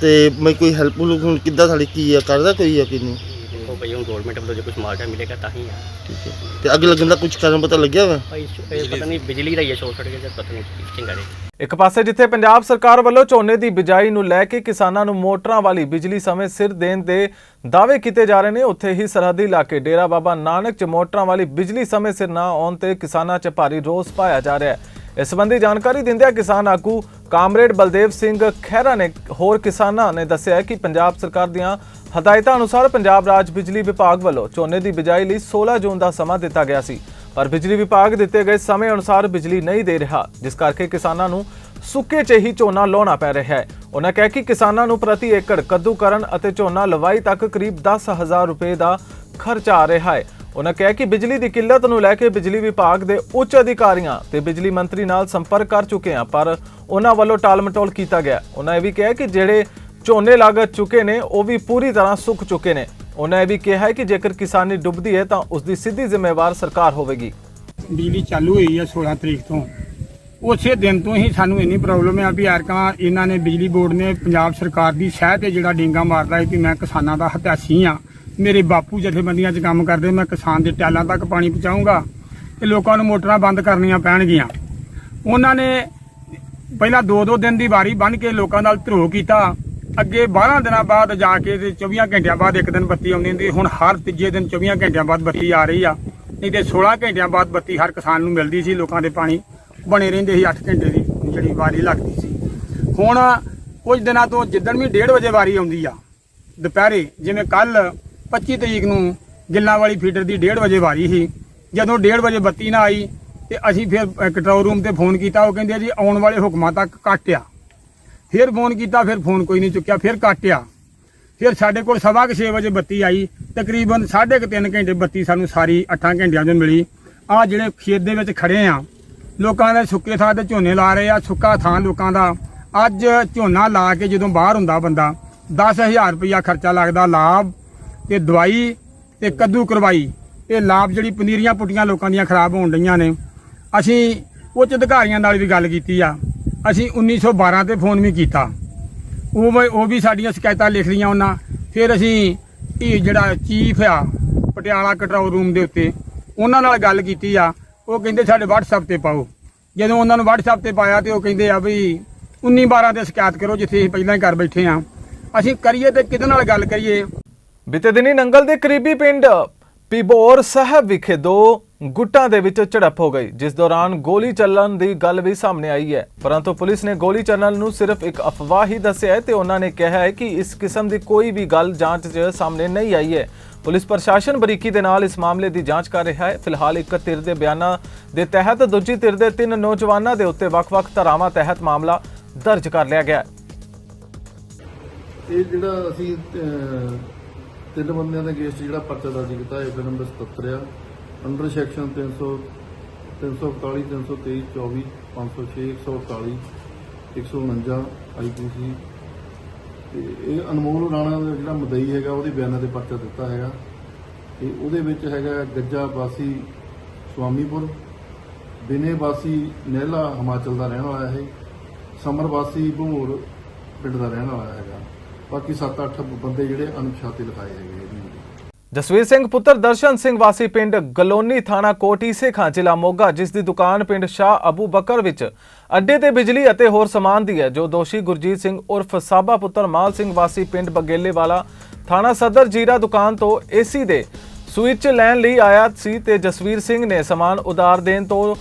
ਤੇ ਮੈਂ ਕੋਈ ਹੈਲਪ ਹੁਲਪ ਹੁਣ ਕਿੱਦਾਂ ਸਾਡੀ ਕੀ ਆ ਕਰਦਾ ਕੋਈ ਆ ਕਿ ਨਹੀਂ? ਦੇਖੋ ਭਾਈ ਹੁਣ ਗਵਰਨਮੈਂਟ ਵੱਲੋਂ ਜੇ ਕੁਝ ਮੁਆਵਜ਼ਾ ਮਿਲੇਗਾ ਤਾਂ ਹੀ ਆ। ਠੀਕ ਹੈ। ਤੇ ਅੱਗ ਲੱਗਣ ਦਾ ਕੁਝ ਕਾਰਨ ਪਤਾ ਲੱਗਿਆ ਵਾ? ਭਾਈ ਸ਼ੋ- ਇਹ ਪਤਾ ਨਹੀਂ ਬਿਜਲੀ ਦਾ ਹੀ ਹੈ ਸ਼ੋਰਟ ਸਰਕਟ ਜਾਂ ਪਤਾ ਨਹੀਂ ਕੀ ਚੰਗਾ ਜੀ ਇੱਕ ਪਾਸੇ ਜਿੱਥੇ ਪੰਜਾਬ ਸਰਕਾਰ ਵੱਲੋਂ ਝੋਨੇ ਦੀ ਬਿਜਾਈ ਨੂੰ ਲੈ ਕੇ ਕਿਸਾਨਾਂ ਨੂੰ ਮੋਟਰਾਂ ਵਾਲੀ ਬਿਜਲੀ ਸਮੇਂ ਸਿਰ ਦੇਣ ਦੇ ਦਾਅਵੇ ਕੀਤੇ ਜਾ ਰਹੇ ਨੇ ਉੱਥੇ ਹੀ ਸਰਹੱਦੀ ਇਲਾਕੇ ਡੇਰਾ ਬਾਬਾ ਨਾਨਕ ਚ ਮੋਟਰਾਂ ਵਾਲੀ ਬਿਜਲੀ ਸਮੇਂ ਸਿਰ ਨਾ ਆਉਣ ਤੇ ਕਿਸਾਨਾਂ 'ਚ ਭਾਰੀ ਰੋਸ ਪਾਇਆ ਜਾ ਰਿਹਾ ਹੈ। ਇਸ ਸੰਬੰਧੀ ਜਾਣਕਾਰੀ ਦਿੰਦਿਆਂ ਕਿਸਾਨ ਆਗੂ ਕਾਮਰੇਡ ਬਲਦੇਵ ਸਿੰਘ ਖਹਿਰਾ ਨੇ ਹੋਰ ਕਿਸਾਨਾਂ ਨੇ ਦੱਸਿਆ ਕਿ ਪੰਜਾਬ ਸਰਕਾਰ ਦੀਆਂ ਹਦਾਇਤਾਂ ਅਨੁਸਾਰ ਪੰਜਾਬ ਰਾਜ ਬਿਜਲੀ ਵਿਭਾਗ ਵੱਲੋਂ ਝੋਨੇ ਦੀ ਬਿਜਾਈ ਲਈ 16 ਜੂਨ ਦਾ ਸਮਾਂ ਦਿੱਤਾ ਗਿਆ ਸੀ। ਪਰ ਬਿਜਲੀ ਵਿਭਾਗ ਦਿੱਤੇ ਗਏ ਸਮੇਂ ਅਨੁਸਾਰ ਬਿਜਲੀ ਨਹੀਂ ਦੇ ਰਿਹਾ, ਜਿਸ ਕਰਕੇ ਕਿਸਾਨਾਂ ਨੂੰ ਸੁੱਕੇ 'ਚ ਹੀ ਝੋਨਾ ਲਾਉਣਾ ਪੈ ਰਿਹਾ ਹੈ। ਉਹਨਾਂ ਕਿਹਾ ਕਿ ਕਿਸਾਨਾਂ ਨੂੰ ਪ੍ਰਤੀ ਏਕੜ ਕੱਦੂ ਕਰਨ ਅਤੇ ਝੋਨਾ ਲਵਾਈ ਤੱਕ ਕਰੀਬ 10000 ਰੁਪਏ ਦਾ ਖਰਚਾ ਆ ਰਿਹਾ ਹੈ। ਉਹਨਾਂ ਕਿਹਾ ਕਿ ਬਿਜਲੀ ਦੀ ਕਿੱਲਤ ਨੂੰ ਲੈ ਕੇ ਬਿਜਲੀ ਵਿਭਾਗ ਦੇ ਉੱਚ ਅਧਿਕਾਰੀਆਂ ਤੇ ਬਿਜਲੀ ਮੰਤਰੀ ਨਾਲ ਸੰਪਰਕ ਕਰ ਚੁੱਕੇ ਹਾਂ, ਪਰ ਉਹਨਾਂ ਵੱਲੋਂ ਟਾਲਮਟੋਲ ਕੀਤਾ ਗਿਆ। ਉਹਨਾਂ ਇਹ ਵੀ ਕਿਹਾ ਕਿ ਜਿਹੜੇ ਝੋਨੇ ਲੱਗ ਚੁੱਕੇ ਨੇ, ਉਹ ਵੀ ਪੂਰੀ ਤਰ੍ਹਾਂ ਸੁੱਕ ਚੁੱਕੇ ਨੇ। ਉਹਨਾਂ ਇਹ ਵੀ ਕਿਹਾ ਕਿ ਜੇਕਰ ਕਿਸਾਨੀ ਡੁੱਬਦੀ ਹੈ, ਤਾਂ ਉਸ ਦੀ ਸਿੱਧੀ ਜ਼ਿੰਮੇਵਾਰ ਸਰਕਾਰ ਹੋਵੇਗੀ। ਬਿਜਲੀ ਚਾਲੂ ਹੋਈ ਹੈ 16 ਤਰੀਕ ਤੋਂ। ਉਸੇ ਦਿਨ ਤੋਂ ਹੀ ਸਾਨੂੰ ਇੰਨੀ ਪ੍ਰੋਬਲਮ ਆ ਵੀ ਐਰਕਾਂ ਇਹਨਾਂ ਨੇ ਬਿਜਲੀ ਬੋਰਡ ਨੇ ਪੰਜਾਬ ਸਰਕਾਰ ਦੀ ਸਹਿ ਤੇ ਜਿਹੜਾ ਡੇਂਗਾ ਮਾਰਦਾ ਹੈ ਕਿ ਮੈਂ ਕਿਸਾਨਾਂ ਦਾ ਹਤਿਆਸੀ ਆ ਮੇਰੇ ਬਾਪੂ ਜਥੇਬੰਦੀਆਂ 'ਚ ਕੰਮ ਕਰਦੇ, ਮੈਂ ਕਿਸਾਨ ਦੇ ਟੈਲਾਂ ਤੱਕ ਪਾਣੀ ਪਹੁੰਚਾਊਂਗਾ ਤੇ ਲੋਕਾਂ ਨੂੰ ਮੋਟਰਾਂ ਬੰਦ ਕਰਨੀਆਂ ਪੈਣਗੀਆਂ। ਉਹਨਾਂ ਨੇ ਪਹਿਲਾਂ ਦੋ ਦੋ ਦਿਨ ਦੀ ਵਾਰੀ ਬੰਨ ਕੇ ਲੋਕਾਂ ਨਾਲ ਧਰੋ ਕੀਤਾ। ਅੱਗੇ 12 ਦਿਨਾਂ ਬਾਅਦ ਜਾ ਕੇ ਤੇ 24 ਘੰਟਿਆਂ ਬਾਅਦ ਇੱਕ ਦਿਨ ਬੱਤੀ ਆਉਂਦੀ ਹੁੰਦੀ ਹੁਣ ਹਰ ਤੀਜੇ ਦਿਨ 24 ਘੰਟਿਆਂ ਬਾਅਦ ਬੱਤੀ ਆ ਰਹੀ ਆ। ਨਹੀਂ ਤੇ 16 ਘੰਟਿਆਂ ਬਾਅਦ ਬੱਤੀ ਹਰ ਕਿਸਾਨ ਨੂੰ ਮਿਲਦੀ ਸੀ, ਲੋਕਾਂ ਦੇ ਪਾਣੀ ਬਣੇ ਰਹਿੰਦੇ ਸੀ 8 ਘੰਟੇ ਦੀ ਜਿਹੜੀ ਵਾਰੀ ਲੱਗਦੀ ਸੀ। ਹੁਣ ਕੁਝ ਦਿਨਾਂ ਤੋਂ ਜਿੱਦਣ ਵੀ 1:30 ਵਜੇ ਵਾਰੀ ਆਉਂਦੀ ਆ, ਦੁਪਹਿਰੇ ਜਿਵੇਂ ਕੱਲ 25 ਤਰੀਕ ਨੂੰ ਗਿੱਲਾਂ ਵਾਲੀ ਫੀਡਰ ਦੀ 1:30 ਵਜੇ ਵਾਰੀ ਸੀ। ਜਦੋਂ 1:30 ਵਜੇ ਬੱਤੀ ਨਾ ਆਈ ਤੇ ਅਸੀਂ ਫਿਰ ਕੰਟਰੋਲ ਰੂਮ ਤੇ ਫੋਨ ਕੀਤਾ। ਉਹ ਕਹਿੰਦੇ ਜੀ, ਆਉਣ ਵਾਲੇ ਹੁਕਮਾਂ ਤੱਕ ਕੱਟਿਆ। ਫਿਰ ਫੋਨ ਕੀਤਾ, ਫਿਰ ਫੋਨ ਕੋਈ ਨਹੀਂ ਚੁੱਕਿਆ, ਫਿਰ ਕੱਟਿਆ। ਫਿਰ ਸਾਡੇ ਕੋਲ ਸਵਾ ਕੁ ਛੇ ਵਜੇ ਬੱਤੀ ਆਈ। ਤਕਰੀਬਨ 3.5 ਘੰਟੇ ਬੱਤੀ ਸਾਨੂੰ ਸਾਰੀ 8 ਘੰਟਿਆਂ ਤੋਂ ਮਿਲੀ। ਆ ਜਿਹੜੇ ਖੇਤ ਦੇ ਵਿੱਚ ਖੜੇ ਆ, ਲੋਕਾਂ ਦੇ ਸੁੱਕੇ ਥਾਂ ਤੇ ਝੋਨੇ ਲਾ ਰਹੇ ਆ, ਸੁੱਕਾ ਥਾਂ ਲੋਕਾਂ ਦਾ। ਅੱਜ ਝੋਨਾ ਲਾ ਕੇ ਜਦੋਂ ਬਾਹਰ ਹੁੰਦਾ ਬੰਦਾ 10000 ਰੁਪਇਆ ਖਰਚਾ ਲੱਗਦਾ, ਲਾਭ ਤੇ ਦਵਾਈ ਤੇ ਕੱਦੂ ਕਰਵਾਈ। ਇਹ ਲਾਭ ਜਿਹੜੀ ਪਨੀਰੀਆਂ ਪੁੱਟੀਆਂ ਲੋਕਾਂ ਦੀਆਂ ਖਰਾਬ ਹੋਣ ਡਈਆਂ ਨੇ। ਅਸੀਂ ਉੱਚ ਅਧਿਕਾਰੀਆਂ ਨਾਲ ਵੀ ਗੱਲ ਕੀਤੀ ਆ। ਅਸੀਂ 1912 ਤੇ ਫੋਨ ਵੀ ਕੀਤਾ। ਉਹ ਵੀ- ਉਹ ਵੀ ਸਾਡੀਆਂ ਸ਼ਿਕਾਇਤਾਂ ਲਿਖ ਲਈਆਂ ਉਹਨਾਂ। ਫਿਰ ਅਸੀਂ ਇਹ ਜਿਹੜਾ ਚੀਫ ਆ, ਪਟਿਆਲਾ ਕੰਟਰੋਲ ਰੂਮ ਦੇ ਉੱਤੇ, ਉਹਨਾਂ ਨਾਲ ਗੱਲ ਕੀਤੀ ਆ। ਉਹ ਕਹਿੰਦੇ ਸਾਡੇ WhatsApp ਤੇ ਪਾਓ। ਜਦੋਂ ਉਹਨਾਂ ਨੂੰ WhatsApp ਤੇ ਪਾਇਆ ਤੇ ਉਹ ਕਹਿੰਦੇ ਆ ਵੀ 19 12 ਤੇ ਸ਼ਿਕਾਇਤ ਕਰੋ, ਜਿੱਥੇ ਅਸੀਂ ਪਹਿਲਾਂ ਹੀ ਕਰ ਬੈਠੇ ਆ। ਅਸੀਂ ਕਰੀਏ ਤੇ ਕਿਹਦੇ ਨਾਲ ਗੱਲ ਕਰੀਏ? ਬੀਤੇ ਦਿਨੀ ਨੰਗਲ ਦੇ ਕਰੀਬੀ ਪਿੰਡ ਪਿਬੋਰ ਸਾਹਿਬ ਵਿਖੇ ਦੋ ਗੁੱਟਾਂ ਦੇ ਵਿੱਚ ਝੜਪ ਹੋ ਗਈ, ਜਿਸ ਦੌਰਾਨ ਗੋਲੀ ਚੱਲਣ ਦੀ ਗੱਲ ਵੀ ਸਾਹਮਣੇ ਆਈ ਹੈ। ਪਰੰਤੂ ਪੁਲਿਸ ਨੇ ਗੋਲੀ ਚੱਲਣ ਨੂੰ ਸਿਰਫ ਇੱਕ ਅਫਵਾਹ ਹੀ ਦੱਸਿਆ ਹੈ ਤੇ ਉਹਨਾਂ ਨੇ ਕਿਹਾ ਹੈ ਕਿ ਇਸ ਕਿਸਮ ਦੀ ਕੋਈ ਵੀ ਗੱਲ ਜਾਂਚ 'ਚ ਸਾਹਮਣੇ ਨਹੀਂ ਆਈ ਹੈ। ਪੁਲਿਸ ਪ੍ਰਸ਼ਾਸਨ ਬਰੀਕੀ ਦੇ ਨਾਲ ਇਸ ਮਾਮਲੇ ਦੀ ਜਾਂਚ ਕਰ ਰਿਹਾ ਹੈ। ਫਿਲਹਾਲ ਇੱਕ ਧਿਰ ਦੇ ਬਿਆਨਾਂ ਦੇ ਤਹਿਤ ਦੂਜੀ ਧਿਰ ਦੇ ਤਿੰਨ ਨੌਜਵਾਨਾਂ ਦੇ ਉੱਤੇ ਵੱਖ-ਵੱਖ ਧਾਰਾਵਾਂ ਤਹਿਤ ਮਾਮਲਾ ਦਰਜ ਕਰ ਲਿਆ ਗਿਆ ਹੈ। ਇਹ ਜਿਹੜਾ ਅਸੀਂ ਤਿੰਨ ਬੰਦਿਆਂ ਦੇ ਅਗੇਂਸਟ ਜਿਹੜਾ ਪਰਚਾ ਦਰਜ ਕੀਤਾ ਹੈ ਨੰਬਰ 77 ਆ। ਅੰਡਰ ਸੈਕਸ਼ਨ 300 341 323 24 506 148 149 ਆਈਪੀਸੀ ਤੇ ਇਹ ਅਨਮੋਲ ਰਾਣਾ ਦਾ ਜਿਹੜਾ ਮਦਈ ਹੈਗਾ, ਉਹਦੇ ਬਿਆਨਾਂ ਤੇ ਪਰਚਾ ਦਿੱਤਾ ਹੈਗਾ। ਤੇ ਉਹਦੇ ਵਿੱਚ ਹੈਗਾ ਗੱਜਾ ਵਾਸੀ ਸੁਆਮੀਪੁਰ, ਬਿਨੇ ਵਾਸੀ ਨਹਿਲਾ ਹਿਮਾਚਲ ਦਾ ਰਹਿਣ ਵਾਲਾ ਹੈ ਸਮਰ ਵਾਸੀ ਭੋਰ ਪਿੰਡ ਦਾ ਰਹਿਣ ਵਾਲਾ ਹੈਗਾ। ਬਾਕੀ 7-8 ਬੰਦੇ ਜਿਹੜੇ ਅਣਪਛਾਤੇ ਲਿਖਾਏ ਹੈਗੇ ਜਸਵੀਰ ਸਿੰਘ ਪੁੱਤਰ ਦਰਸ਼ਨ ਸਿੰਘ ਵਾਸੀ ਪਿੰਡ ਗਲੋਨੀ ਥਾਣਾ ਕੋਟੀ ਸੇਖਾਂ ਜ਼ਿਲ੍ਹਾ ਮੋਗਾ, ਜਿਸ ਦੀ ਦੁਕਾਨ ਪਿੰਡ ਸ਼ਾਹ ਅਬੂ ਬਕਰ ਵਿੱਚ ਅੱਡੇ ਤੇ ਬਿਜਲੀ ਅਤੇ ਹੋਰ ਸਮਾਨ ਦੀ ਹੈ, ਜੋ ਦੋਸ਼ੀ ਗੁਰਜੀਤ ਸਿੰਘ ਉਰਫ ਸਾਬਾ ਪੁੱਤਰ ਮਾਲ ਸਿੰਘ ਵਾਸੀ ਪਿੰਡ ਬਗੇਲੇ ਵਾਲਾ ਥਾਣਾ ਸਦਰ ਜੀਰਾ ਦੁਕਾਨ ਤੋਂ ਏਸੀ ਦੇ ਸਵਿੱਚ ਲੈਣ ਲਈ ਆਇਆ ਸੀ ਤੇ ਜਸਵੀਰ ਸਿੰਘ ਨੇ ਸਮਾਨ ਉਧਾਰ ਦੇਣ ਤੋਂ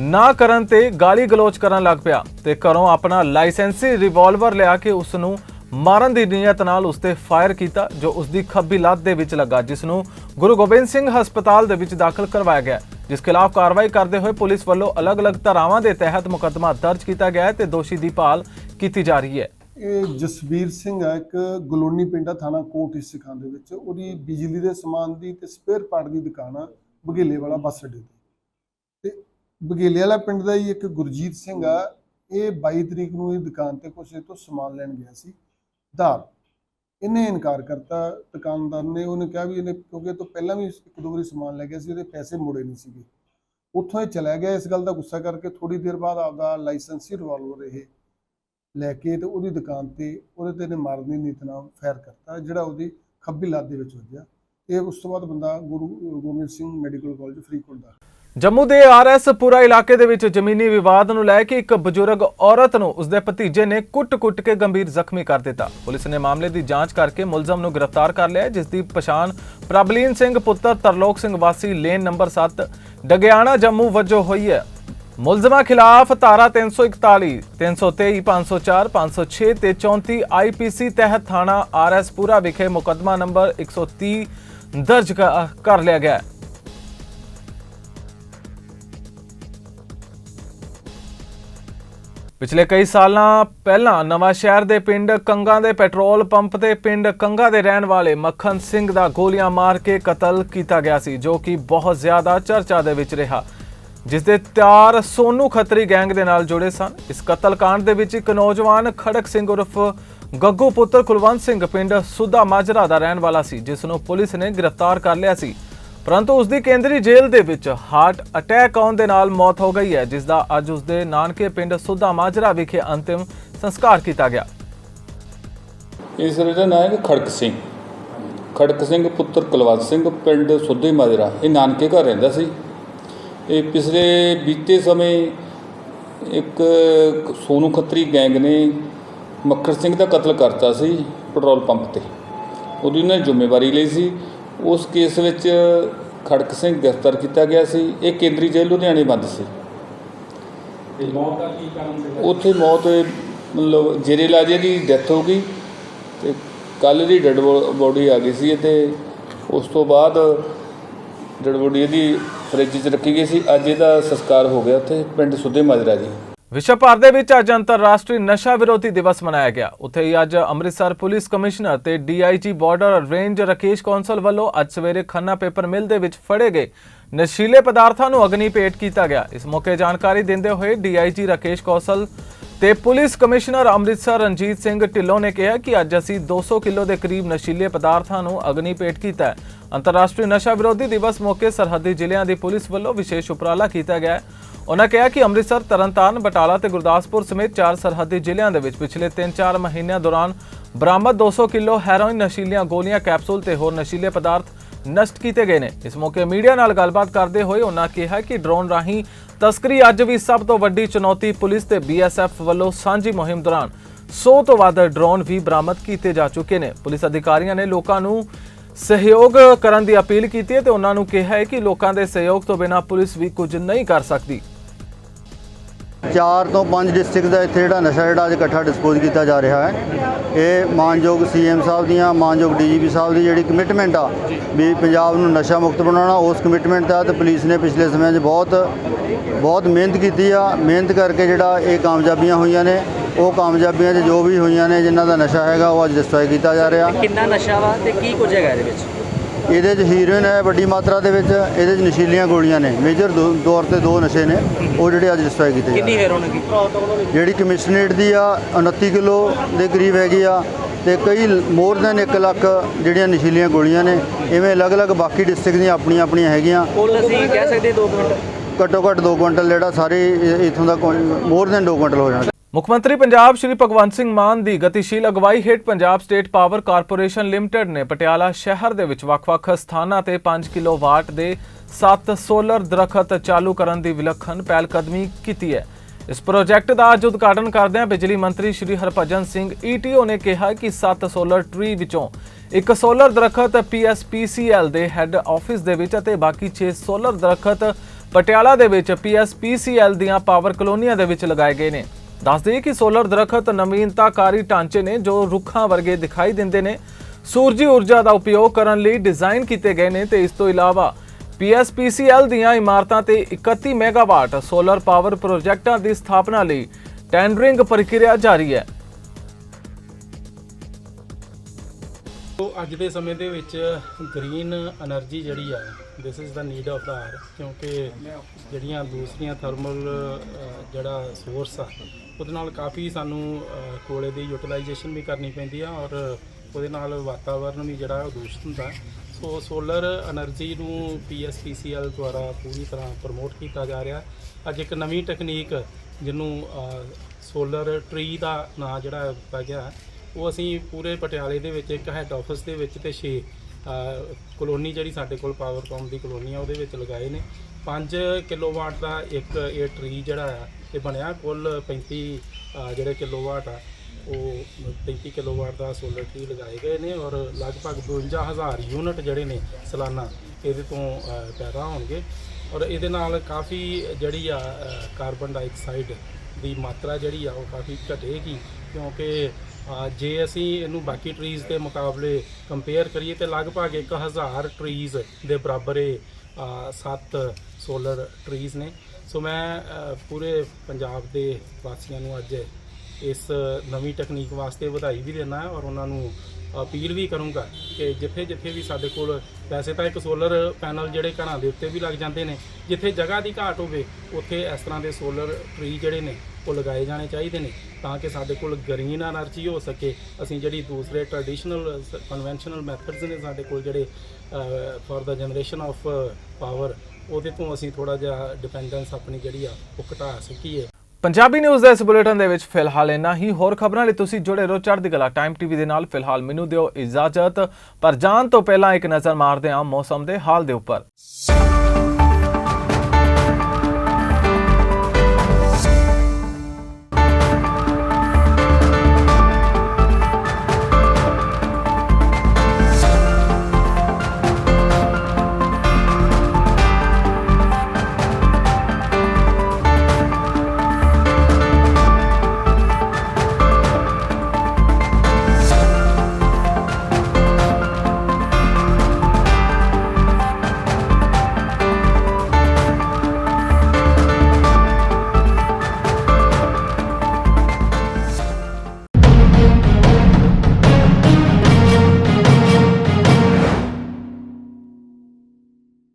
ਨਾ ਕਰਨ ਤੇ ਗਾਲੀ ਗਲੋਚ ਕਰਨ ਲੱਗ ਪਿਆ ਤੇ ਘਰੋਂ ਆਪਣਾ ਲਾਇਸੈਂਸੀ ਰਿਵਾਲਵਰ ਲਿਆ ਕੇ ਉਸ ਨੂੰ ਮਾਰਨ ਦੀ ਨੀਅਤ ਨਾਲ ਉਸ ਤੇ ਫਾਇਰ ਕੀਤਾ, ਜੋ ਉਸ ਦੀ ਖੱਬੀ ਲੱਤ ਦੇ ਵਿੱਚ ਲੱਗਾ, ਜਿਸ ਨੂੰ ਗੁਰੂ ਗੋਬਿੰਦ ਸਿੰਘ ਹਸਪਤਾਲ ਦੇ ਵਿੱਚ ਦਾਖਲ ਕਰਵਾਇਆ ਗਿਆ, ਜਿਸ ਖਿਲਾਫ ਕਾਰਵਾਈ ਕਰਦੇ ਹੋਏ ਪੁਲਿਸ ਵੱਲੋਂ ਅਲੱਗ-ਅਲੱਗ ਧਾਰਾਵਾਂ ਦੇ ਤਹਿਤ ਮੁਕੱਦਮਾ ਦਰਜ ਕੀਤਾ ਗਿਆ ਹੈ ਤੇ ਦੋਸ਼ੀ ਦੀ ਭਾਲ ਕੀਤੀ ਜਾ ਰਹੀ ਹੈ। ਇਹ ਜਸਵੀਰ ਸਿੰਘ ਹੈ ਇੱਕ ਗਲੋਨੀ ਪਿੰਡਾ ਥਾਣਾ ਕੋਟ ਸਿੱਖਾਂ ਦੇ ਵਿੱਚ। ਉਹਦੀ ਬਿਜਲੀ ਦੇ ਸਮਾਨ ਦੀ ਤੇ ਸਪੇਅਰ ਪਾਰਟ ਦੀ ਦੁਕਾਨ ਆ, ਬਘੇਲੇ ਵਾਲਾ ਬੱਸ ਅੱਡੇ ਤੇ। ਤੇ ਬਘੇਲੇ ਵਾਲਾ ਪਿੰਡ ਦਾ ਹੀ ਇੱਕ ਗੁਰਜੀਤ ਸਿੰਘ ਆ, ਇਹ 22 ਤਰੀਕ ਨੂੰ ਇਹ ਦੁਕਾਨ ਤੇ ਕੁਛ ਇਹ ਤੋਂ ਸਮਾਨ ਲੈਣ ਗਿਆ ਸੀ। ਧਾਰ ਇਹਨੇ ਇਨਕਾਰ ਕਰਤਾ ਦੁਕਾਨਦਾਰ ਨੇ। ਉਹਨੇ ਕਿਹਾ ਵੀ ਇਹਨੇ ਕਿਉਂਕਿ ਇਹ ਤੋਂ ਪਹਿਲਾਂ ਵੀ ਇੱਕ ਦੋ ਵਾਰੀ ਸਮਾਨ ਲੈ ਗਿਆ ਸੀ, ਉਹਦੇ ਪੈਸੇ ਮੁੜੇ ਨਹੀਂ ਸੀਗੇ। ਉੱਥੋਂ ਇਹ ਚਲਾ ਗਿਆ। ਇਸ ਗੱਲ ਦਾ ਗੁੱਸਾ ਕਰਕੇ ਥੋੜੀ ਦੇਰ ਬਾਅਦ ਆਪਦਾ ਲਾਇਸੈਂਸੀ ਰਿਵਾਲਵਰ ਇਹ ਲੈ ਕੇ ਤੇ ਉਹਦੀ ਦੁਕਾਨ ਤੇ ਉਹਦੇ ਤੇ ਨੇ ਮਾਰਨ ਦੀ ਨੀਤ ਨਾਲ ਫਾਇਰ ਕਰਤਾ, ਜਿਹੜਾ ਉਹਦੀ ਖੱਬੀ ਲੱਤ ਦੇ ਵਿੱਚ ਵੱਜਿਆ। ਤੇ ਉਸ ਤੋਂ ਬਾਅਦ ਬੰਦਾ ਗੁਰੂ ਗੋਬਿੰਦ ਸਿੰਘ ਮੈਡੀਕਲ ਕਾਲਜ ਫਰੀਦਕੋਟ ਦਾ। ਜੰਮੂ ਦੇ ਆਰਐਸ ਪੁਰਾ ਇਲਾਕੇ ਦੇ ਵਿੱਚ ਜ਼ਮੀਨੀ ਵਿਵਾਦ ਨੂੰ ਲੈ ਕੇ ਇੱਕ ਬਜ਼ੁਰਗ ਔਰਤ ਨੂੰ ਉਸਦੇ ਭਤੀਜੇ ਨੇ ਕੁੱਟ-ਕੁੱਟ ਕੇ ਗੰਭੀਰ ਜ਼ਖਮੀ ਕਰ ਦਿੱਤਾ। ਪੁਲਿਸ ਨੇ ਮਾਮਲੇ ਦੀ ਜਾਂਚ ਕਰਕੇ ਮੁਲਜ਼ਮ ਨੂੰ ਗ੍ਰਿਫਤਾਰ ਕਰ ਲਿਆ ਜਿਸ ਦੀ ਪਛਾਣ ਪ੍ਰਬਲੀਨ ਸਿੰਘ ਪੁੱਤਰ ਤਰਲੋਕ ਸਿੰਘ ਵਾਸੀ ਲੇਨ ਨੰਬਰ 7 ਡਗਿਆਣਾ ਜੰਮੂ ਵਜੋਂ ਹੋਈ ਹੈ। ਮੁਲਜ਼ਮਾਂ ਖਿਲਾਫ ਧਾਰਾ 341 323 504 506 ਤੇ 34 ਆਈਪੀਸੀ ਤਹਿਤ ਥਾਣਾ ਆਰਐਸ ਪੁਰਾ ਵਿਖੇ ਮੁਕੱਦਮਾ ਨੰਬਰ 130 ਦਰਜ ਕ- ਕਰ ਲਿਆ ਗਿਆ ਹੈ। ਪਿਛਲੇ ਕਈ ਸਾਲਾਂ ਪਹਿਲਾਂ ਨਵਾਂ ਸ਼ਹਿਰ ਦੇ ਪਿੰਡ ਕੰਗਾ ਦੇ ਪੈਟਰੋਲ ਪੰਪ ਤੇ ਪਿੰਡ ਕੰਗਾ ਦੇ ਰਹਿਣ ਵਾਲੇ ਮੱਖਣ ਸਿੰਘ ਦਾ ਗੋਲੀਆਂ ਮਾਰ ਕੇ ਕਤਲ ਕੀਤਾ ਗਿਆ ਸੀ, ਜੋ ਕਿ ਬਹੁਤ ਜ਼ਿਆਦਾ ਚਰਚਾ ਦੇ ਵਿੱਚ ਰਿਹਾ। ਜਿਸ ਦੇ ਤਿਆਰ ਸੋਨੂ ਖੱਤਰੀ ਗੈਂਗ ਦੇ ਨਾਲ ਜੁੜੇ ਸਨ। ਇਸ ਕਤਲकांड ਦੇ ਵਿੱਚ ਇੱਕ ਨੌਜਵਾਨ ਖੜਕ ਸਿੰਘ ਉਰਫ ਗੱਗੂ ਪੁੱਤਰ ਕੁਲਵੰਤ ਸਿੰਘ ਪਿੰਡ ਸੁਦਾ ਮਾਜਰਾ ਦਾ ਰਹਿਣ ਵਾਲਾ ਸੀ, ਜਿਸ ਨੂੰ ਪੁਲਿਸ ਨੇ ਗ੍ਰਿਫਤਾਰ ਕਰ ਲਿਆ ਸੀ। ਪਰੰਤੂ ਉਸ ਦੀ ਕੇਂਦਰੀ ਜੇਲ੍ਹ ਦੇ ਵਿੱਚ ਹਾਰਟ ਅਟੈਕ ਆਉਣ ਦੇ ਨਾਲ ਮੌਤ ਹੋ ਗਈ ਹੈ ਜਿਸ ਦਾ ਅੱਜ ਉਸ ਦੇ ਨਾਨਕੇ ਪਿੰਡ ਸੁਦਾ ਮਾਜਰਾ ਵਿਖੇ ਅੰਤਿਮ ਸੰਸਕਾਰ ਕੀਤਾ ਗਿਆ। ਇਸ ਦਾ ਨਾਮ ਹੈ ਖੜਕ ਸਿੰਘ। ਖੜਕ ਸਿੰਘ ਪੁੱਤਰ ਕੁਲਵੰਤ ਸਿੰਘ, ਪਿੰਡ ਸੁੱਧੇ ਮਾਜਰਾ ਇਹ ਨਾਨਕੇ ਘਰ ਰਹਿੰਦਾ ਸੀ। ਇਹ ਪਿਛਲੇ ਬੀਤੇ ਸਮੇਂ ਇੱਕ ਸੋਨੂ ਖੱਤਰੀ ਗੈਂਗ ਨੇ ਮੱਖਰ ਸਿੰਘ ਦਾ ਕਤਲ ਕਰਤਾ ਸੀ ਪੈਟਰੋਲ ਪੰਪ ਤੇ। ਉਹਦੀ ਨੇ ਜ਼ਿੰਮੇਵਾਰੀ ਲਈ ਸੀ। ਉਸ ਕੇਸ ਵਿੱਚ ਖੜਕ ਸਿੰਘ ਗ੍ਰਿਫਤਾਰ ਕੀਤਾ ਗਿਆ ਸੀ। ਇਹ ਕੇਂਦਰੀ ਜੇਲ੍ਹ ਲੁਧਿਆਣੇ ਬੰਦ ਸੀ। ਉੱਥੇ ਮੌਤ ਮਤਲਬ ਜੇਰੇ ਇਲਾਜ ਦੀ ਡੈਥ ਹੋ ਗਈ ਤੇ ਕੱਲ ਦੀ ਡੈਡ ਬੋਡੀ ਆ ਗਈ ਸੀ ਤੇ ਉਸ ਤੋਂ ਬਾਅਦ ਡੈਡ ਬੋਡੀ ਇਹਦੀ ਫ੍ਰਿਜ 'ਚ ਰੱਖੀ ਗਈ ਸੀ। ਅੱਜ ਇਹਦਾ ਸੰਸਕਾਰ ਹੋ ਗਿਆ ਉੱਥੇ ਪਿੰਡ ਸੁੱਧੇ ਮਾਜਰਾ ਜੀ। ਵਿਸ਼ਵ ਭਰ ਦੇ ਵਿੱਚ ਅੱਜ ਅੰਤਰਰਾਸ਼ਟਰੀ ਨਸ਼ਾ ਵਿਰੋਧੀ ਦਿਵਸ ਮਨਾਇਆ ਗਿਆ। ਉੱਥੇ ਹੀ ਅੱਜ ਅੰਮ੍ਰਿਤਸਰ ਪੁਲਿਸ ਕਮਿਸ਼ਨਰ ਤੇ DIG border range Rakesh Kaushal ਵੱਲੋਂ ਅੱਜ ਸਵੇਰੇ ਖੰਨਾ ਪੇਪਰ ਮਿਲ ਦੇ ਵਿੱਚ ਫੜੇ ਗਏ ਨਸ਼ੀਲੇ ਪਦਾਰਥਾਂ ਨੂੰ ਅਗਨੀ ਭੇਟ ਕੀਤਾ ਗਿਆ। ਇਸ ਮੌਕੇ ਜਾਣਕਾਰੀ ਦਿੰਦੇ ਹੋਏ ਡੀਆਈਜੀ ਰਕੇਸ਼ ਕੌਂਸਲ ਤੇ ਪੁਲਿਸ ਕਮਿਸ਼ਨਰ ਅੰਮ੍ਰਿਤਸਰ ਰਣਜੀਤ ਸਿੰਘ ਢਿੱਲੋਂ ਨੇ ਕਿਹਾ ਕਿ ਅੱਜ ਅਸੀਂ 200 ਕਿਲੋ ਦੇ ਕਰੀਬ ਨਸ਼ੀਲੇ ਪਦਾਰਥਾਂ ਨੂੰ ਅਗਨੀ ਭੇਟ ਕੀਤਾ ਹੈ। ਅੰਤਰਰਾਸ਼ਟਰੀ ਨਸ਼ਾ ਵਿਰੋਧੀ ਦਿਵਸ ਮੌਕੇ ਸਰਹੱਦੀ ਜ਼ਿਲ੍ਹਿਆਂ ਦੀ ਪੁਲਿਸ ਵੱਲੋਂ ਵਿਸ਼ੇਸ਼ ਉਪਰਾਲਾ ਕੀਤਾ ਗਿਆ ਹੈ। ਉਹਨਾਂ ਕਿਹਾ ਕਿ ਅੰਮ੍ਰਿਤਸਰ, ਤਰਨਤਾਰਨ, ਬਟਾਲਾ ਤੇ ਗੁਰਦਾਸਪੁਰ ਸਮੇਤ ਚਾਰ ਸਰਹੱਦੀ ਜ਼ਿਲ੍ਹਿਆਂ ਦੇ ਵਿੱਚ ਪਿਛਲੇ 3-4 ਮਹੀਨਿਆਂ ਦੌਰਾਨ ਬਰਾਮਦ 200 ਕਿਲੋ ਹੈਰੋਇਨ ਨਸ਼ੀਲੀਆਂ ਗੋਲੀਆਂ, ਕੈਪਸੂਲ ਤੇ ਹੋਰ ਨਸ਼ੀਲੇ ਪਦਾਰਥ ਨਸ਼ਟ ਕੀਤੇ ਗਏ ਨੇ। ਇਸ ਮੌਕੇ ਮੀਡੀਆ ਨਾਲ ਗੱਲਬਾਤ ਕਰਦੇ ਹੋਏ ਉਹਨਾਂ ਕਿਹਾ ਕਿ ਡਰੋਨ ਰਾਹੀਂ ਤਸਕਰੀ ਅੱਜ ਵੀ ਸਭ ਤੋਂ ਵੱਡੀ ਚੁਣੌਤੀ ਪੁਲਿਸ ਤੇ ਬੀਐਸਐਫ ਵੱਲੋਂ ਸਾਂਝੀ ਮੁਹਿੰਮ ਦੌਰਾਨ 100 ਤੋਂ ਵੱਧ ਡਰੋਨ ਵੀ ਬਰਾਮਦ ਕੀਤੇ ਜਾ ਚੁੱਕੇ ਨੇ। ਪੁਲਿਸ ਅਧਿਕਾਰੀਆਂ ਨੇ ਲੋਕਾਂ ਨੂੰ ਸਹਿਯੋਗ ਕਰਨ ਦੀ ਅਪੀਲ ਕੀਤੀ ਹੈ ਤੇ ਉਹਨਾਂ ਨੂੰ ਕਿਹਾ ਹੈ ਕਿ ਲੋਕਾਂ ਦੇ ਸਹਿਯੋਗ ਤੋਂ ਬਿਨਾਂ ਪੁਲਿਸ ਵੀ ਕੁਝ ਨਹੀਂ ਕਰ ਸਕਦੀ। ਚਾਰ ਤੋਂ ਪੰਜ ਡਿਸਟ੍ਰਿਕਟ ਦਾ ਇੱਥੇ ਜਿਹੜਾ ਨਸ਼ਾ ਜਿਹੜਾ ਅੱਜ ਇਕੱਠਾ ਡਿਸਪੋਜ਼ ਕੀਤਾ ਜਾ ਰਿਹਾ ਹੈ। ਇਹ ਮਾਨਯੋਗ ਸੀਐਮ ਸਾਹਿਬ ਦੀਆਂ, ਮਾਨਯੋਗ ਡੀਜੀਪੀ ਸਾਹਿਬ ਦੀ ਜਿਹੜੀ ਕਮਿਟਮੈਂਟ ਆ, ਵੀ ਪੰਜਾਬ ਨੂੰ ਨਸ਼ਾ ਮੁਕਤ ਬਣਾਉਣਾ, ਉਸ ਕਮਿਟਮੈਂਟ ਤਹਿਤ ਪੁਲਿਸ ਨੇ ਪਿਛਲੇ ਸਮੇਂ 'ਚ ਬਹੁਤ ਬਹੁਤ ਮਿਹਨਤ ਕੀਤੀ ਆ। ਮਿਹਨਤ ਕਰਕੇ ਜਿਹੜਾ ਇਹ ਕਾਮਯਾਬੀਆਂ ਹੋਈਆਂ ਨੇ, ਉਹ ਕਾਮਯਾਬੀਆਂ 'ਚ ਜੋ ਵੀ ਹੋਈਆਂ ਨੇ, ਜਿਨ੍ਹਾਂ ਦਾ ਨਸ਼ਾ ਹੈਗਾ, ਉਹ ਅੱਜ ਡਿਸਟ੍ਰੋਏ ਕੀਤਾ ਜਾ ਰਿਹਾ। ਕਿੰਨਾ ਨਸ਼ਾ ਵਾ ਤੇ ਕੀ ਕੁਝ ਹੈਗਾ ਇਹਦੇ ਵਿੱਚ? ਇਹਦੇ 'ਚ ਹੀਰੋਇਨ ਹੈ ਵੱਡੀ ਮਾਤਰਾ ਦੇ ਵਿੱਚ ਇਹਦੇ 'ਚ ਨਸ਼ੀਲੀਆਂ ਗੋਲੀਆਂ ਨੇ। ਮੇਜਰ ਤੌਰ ਤੇ ਦੋ ਨਸ਼ੇ ਨੇ ਉਹ ਜਿਹੜੇ ਅੱਜ ਡਿਸਟਰੋਏ ਕੀਤੇ ਕਿੰਨੀ ਹੈਰੋਨ ਹੈਗੀ? ਜਿਹੜੀ ਕਮਿਸ਼ਨਰੇਟ ਦੀ ਆ 29 ਕਿਲੋ ਦੇ ਕਰੀਬ ਹੈਗੀ ਆ ਤੇ ਕਈ ਮੋਰ ਦੈਨ 1 ਲੱਖ ਜਿਹੜੀਆਂ ਨਸ਼ੀਲੀਆਂ ਗੋਲੀਆਂ ਨੇ ਇਵੇਂ ਅਲੱਗ-ਅਲੱਗ ਬਾਕੀ ਡਿਸਟ੍ਰਿਕਟ ਦੀਆਂ ਆਪਣੀਆਂ ਆਪਣੀਆਂ ਹੈਗੀਆਂ। ਕੁੱਲ ਅਸੀਂ ਕਹਿ ਸਕਦੇ 2 ਮਿੰਟ। ਘੱਟੋ ਘੱਟ 2 ਕੁਇੰਟਲ ਜਿਹੜਾ ਸਾਰੇ ਇੱਥੋਂ ਦਾ ਮੋਰ ਦੈਨ 2 ਕੁਇੰਟਲ ਹੋ ਜਾਣਾ। ਮੁੱਖ ਮੰਤਰੀ ਪੰਜਾਬ ਸ਼੍ਰੀ ਭਗਵੰਤ ਸਿੰਘ ਮਾਨ ਦੀ ਗਤੀਸ਼ੀਲ ਅਗਵਾਈ ਹੇਠ Punjab state power corporation limited ਨੇ ਪਟਿਆਲਾ ਸ਼ਹਿਰ ਦੇ ਵਿੱਚ ਵੱਖ-ਵੱਖ ਸਥਾਨਾਂ ਤੇ 5 ਕਿਲੋਵਾਟ ਦੇ 7 ਸੋਲਰ ਦਰਖਤ ਚਾਲੂ ਕਰਨ ਦੀ ਵਿਲੱਖਣ ਪਹਿਲਕਦਮੀ ਕੀਤੀ ਹੈ। ਇਸ ਪ੍ਰੋਜੈਕਟ ਦਾ ਅੱਜ ਉਦਘਾਟਨ ਕਰਦਿਆਂ ਬਿਜਲੀ ਮੰਤਰੀ ਸ਼੍ਰੀ ਹਰਭਜਨ ਸਿੰਘ ਈਟੀਓ ਨੇ ਕਿਹਾ ਕਿ 7 ਸੋਲਰ ਟਰੀ ਵਿੱਚੋਂ ਇੱਕ ਸੋਲਰ ਦਰਖਤ ਪੀਐਸਪੀਸੀਐਲ ਦੇ ਹੈੱਡ ਆਫਿਸ ਦੇ ਵਿੱਚ ਅਤੇ ਬਾਕੀ 6 ਸੋਲਰ ਦਰਖਤ ਪਟਿਆਲਾ ਦੇ ਵਿੱਚ ਪੀਐਸਪੀਸੀਐਲ ਦੀਆਂ ਪਾਵਰ ਕਲੋਨੀਆਂ ਦੇ ਵਿੱਚ ਲਗਾਏ ਗਏ ਨੇ। ਦੱਸ ਦਈਏ ਕਿ ਸੋਲਰ ਦਰਖਤ ਨਵੀਨਤਾਕਾਰੀ ਢਾਂਚੇ ਨੇ ਜੋ ਰੁੱਖਾਂ ਵਰਗੇ ਦਿਖਾਈ ਦਿੰਦੇ ਨੇ। ਸੂਰਜੀ ਊਰਜਾ ਦਾ ਉਪਯੋਗ ਕਰਨ ਲਈ ਡਿਜ਼ਾਈਨ ਕੀਤੇ ਗਏ ਨੇ ਤੇ ਇਸ ਤੋਂ ਇਲਾਵਾ ਪੀਐਸਪੀਸੀਐਲ ਦੀਆਂ ਇਮਾਰਤਾਂ ਤੇ 31 ਮੈਗਾਵਾਟ ਸੋਲਰ ਪਾਵਰ ਪ੍ਰੋਜੈਕਟਾਂ ਦੀ ਸਥਾਪਨਾ ਲਈ ਟੈਂਡਰਿੰਗ ਪ੍ਰਕਿਰਿਆ ਜਾਰੀ ਹੈ। ਸੋ ਅੱਜ ਦੇ ਸਮੇਂ ਦੇ ਵਿੱਚ ਗ੍ਰੀਨ એનર્ਜੀ ਜਿਹੜੀ ਆ this is the need of the hour ਕਿਉਂਕਿ ਜਿਹੜੀਆਂ ਦੂਸਰੀਆਂ ਥਰਮਲ ਜਿਹੜਾ ਸੋਰਸ ਆ, ਉਹਦੇ ਨਾਲ ਕਾਫੀ ਸਾਨੂੰ ਕੋਲੇ ਦੀ ਯੂਟਿਲਾਈਜੇਸ਼ਨ ਵੀ ਕਰਨੀ ਪੈਂਦੀ ਆ ਔਰ ਉਹਦੇ ਨਾਲ ਵਾਤਾਵਰਨ ਵੀ ਜਿਹੜਾ ਉਹ ਦੂਸ਼ਿਤ ਹੁੰਦਾ। ਸੋ ਸੋਲਰ એનર્ਜੀ ਨੂੰ ਪੀਐਸਪੀਸੀਐਲ ਦੁਆਰਾ ਪੂਰੀ ਤਰ੍ਹਾਂ ਪ੍ਰਮੋਟ ਕੀਤਾ ਜਾ ਰਿਹਾ। ਅੱਜ ਇੱਕ ਨਵੀਂ ਟੈਕਨੀਕ ਜਿਹਨੂੰ ਸੋਲਰ ਟਰੀ ਦਾ ਨਾਂ ਜਿਹੜਾ ਦਿੱਤਾ ਗਿਆ ਉਹ ਅਸੀਂ ਪੂਰੇ ਪਟਿਆਲੇ ਦੇ ਵਿੱਚ ਇੱਕ ਹੈੱਡ ਆਫਿਸ ਦੇ ਵਿੱਚ ਤੇ 6 ਕਲੋਨੀ ਜਿਹੜੀ ਸਾਡੇ ਕੋਲ ਪਾਵਰਕੌਮ ਦੀ ਕਲੋਨੀ ਆ, ਉਹਦੇ ਵਿੱਚ ਲਗਾਏ ਨੇ। 5 ਕਿਲੋਵਾਟ ਦਾ ਇੱਕ ਇਹ ਟਰੀ ਜਿਹੜਾ ਆ, ਇਹ ਬਣਿਆ ਕੁੱਲ 35 ਜਿਹੜੇ ਕਿਲੋਵਾਟ ਆ, ਉਹ 35 ਕਿਲੋਵਾਟ ਦਾ ਸੋਲਰ ਟਰੀ ਲਗਾਏ ਗਏ ਨੇ ਔਰ ਲਗਭਗ 52000 ਯੂਨਿਟ ਜਿਹੜੇ ਨੇ ਸਾਲਾਨਾ ਇਹਦੇ ਤੋਂ ਪੈਦਾ ਹੋਣਗੇ। ਔਰ ਇਹਦੇ ਨਾਲ ਕਾਫੀ ਜਿਹੜੀ ਆ ਕਾਰਬਨ ਡਾਈਆਕਸਾਈਡ ਦੀ ਮਾਤਰਾ ਜਿਹੜੀ ਆ, ਉਹ ਕਾਫੀ ਘਟੇਗੀ ਕਿਉਂਕਿ ਜੇ ਅਸੀਂ ਇਹਨੂੰ ਬਾਕੀ ਟਰੀਜ਼ ਦੇ ਮੁਕਾਬਲੇ ਕੰਪੇਅਰ ਕਰੀਏ ਤੇ ਲਗਭਗ 1000 ਟਰੀਜ਼ ਦੇ ਬਰਾਬਰ ਇਹ 7 ਸੋਲਰ ਟਰੀਜ਼ ਨੇ। ਸੋ ਮੈਂ ਪੂਰੇ ਪੰਜਾਬ ਦੇ ਵਾਸੀਆਂ ਨੂੰ ਅੱਜ ਇਸ ਨਵੀਂ ਟੈਕਨੀਕ ਵਾਸਤੇ ਵਧਾਈ ਵੀ ਦੇਣਾ ਔਰ ਉਹਨਾਂ ਨੂੰ ਅਪੀਲ ਵੀ ਕਰੂੰਗਾ ਕਿ ਜਿੱਥੇ ਜਿੱਥੇ ਵੀ ਸਾਡੇ ਕੋਲ ਵੈਸੇ ਤਾਂ ਇੱਕ ਸੋਲਰ ਪੈਨਲ ਜਿਹੜੇ ਘਰਾਂ ਦੇ ਉੱਤੇ ਵੀ ਲੱਗ ਜਾਂਦੇ ਨੇ, ਜਿੱਥੇ ਜਗ੍ਹਾ ਦੀ ਘਾਟ ਹੋਵੇ, ਉੱਥੇ ਇਸ ਤਰ੍ਹਾਂ ਦੇ ਸੋਲਰ ਟਰੀ ਜਿਹੜੇ ਨੇ, ਉਹ ਲਗਾਏ ਜਾਣੇ ਚਾਹੀਦੇ ਨੇ ਤਾਂ ਕਿ ਸਾਡੇ ਕੋਲ ਗਰੀਨ એનર્ਜੀ ਹੋ ਸਕੇ। ਅਸੀਂ ਜਿਹੜੀ ਦੂਸਰੇ ਟ੍ਰੈਡੀਸ਼ਨਲ ਕਨਵੈਨਸ਼ਨਲ ਮੈਥਡਸ ਨੇ ਸਾਡੇ ਕੋਲ ਜਿਹੜੇ for the generation of power ਉਹਦੇ ਤੋਂ ਅਸੀਂ ਥੋੜਾ ਜਿਹਾ ਡਿਪੈਂਡੈਂਸ ਆਪਣੀ ਜਿਹੜੀ ਆ, ਉਹ ਘਟਾ ਸਕੀਏ। ਪੰਜਾਬੀ ਨਿਊਜ਼ ਦੇ ਇਸ ਬੁਲੇਟਿਨ ਦੇ ਵਿੱਚ ਫਿਲਹਾਲ ਇੰਨਾ ਹੀ। ਹੋਰ ਖਬਰਾਂ ਲਈ ਤੁਸੀਂ ਜੁੜੇ ਰਹੋ ਚੜ੍ਹਦੀ ਕਲਾ ਟਾਈਮ ਟੀਵੀ ਦੇ ਨਾਲ। ਫਿਲਹਾਲ ਮੈਨੂੰ ਦਿਓ ਇਜਾਜ਼ਤ। ਪਰ ਜਾਣ ਤੋਂ ਪਹਿਲਾਂ ਇੱਕ ਨਜ਼ਰ ਮਾਰਦੇ ਹਾਂ ਮੌਸਮ ਦੇ ਹਾਲ ਦੇ ਉੱਪਰ।